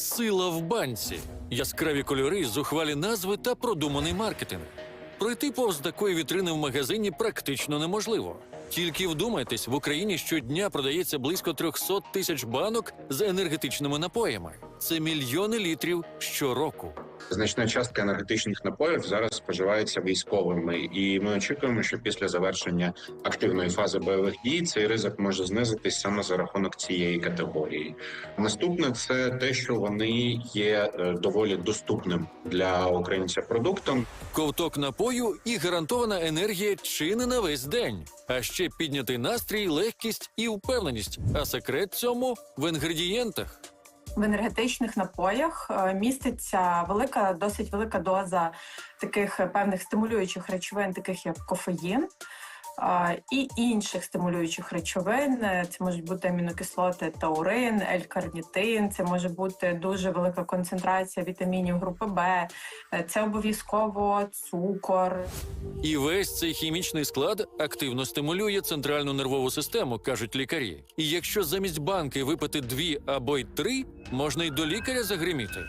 Сила в банці, яскраві кольори, зухвалі назви та продуманий маркетинг. Пройти повз такої вітрини в магазині практично неможливо. Тільки вдумайтесь, в Україні щодня продається близько 300 тисяч банок з енергетичними напоями. Це мільйони літрів щороку. Значна частка енергетичних напоїв зараз споживається військовими, і ми очікуємо, що після завершення активної фази бойових дій цей ризик може знизитись саме за рахунок цієї категорії. Наступне це те, що вони є е, доволі доступним для українця продуктом. Ковток напою і гарантована енергія чи не на весь день. А ще піднятий настрій, легкість і впевненість. А секрет цьому в інгредієнтах. В енергетичних напоях е, міститься велика, досить велика доза таких певних стимулюючих речовин, таких як кофеїн. І інших стимулюючих речовин Е, це можуть бути амінокислоти таурин, L-карнітин, це може бути дуже велика концентрація вітамінів групи Б, Е, це обов'язково цукор, І весь цей хімічний склад активно стимулює центральну нервову систему, кажуть лікарі. І якщо замість банки випити дві або й три, можна й до лікаря загриміти.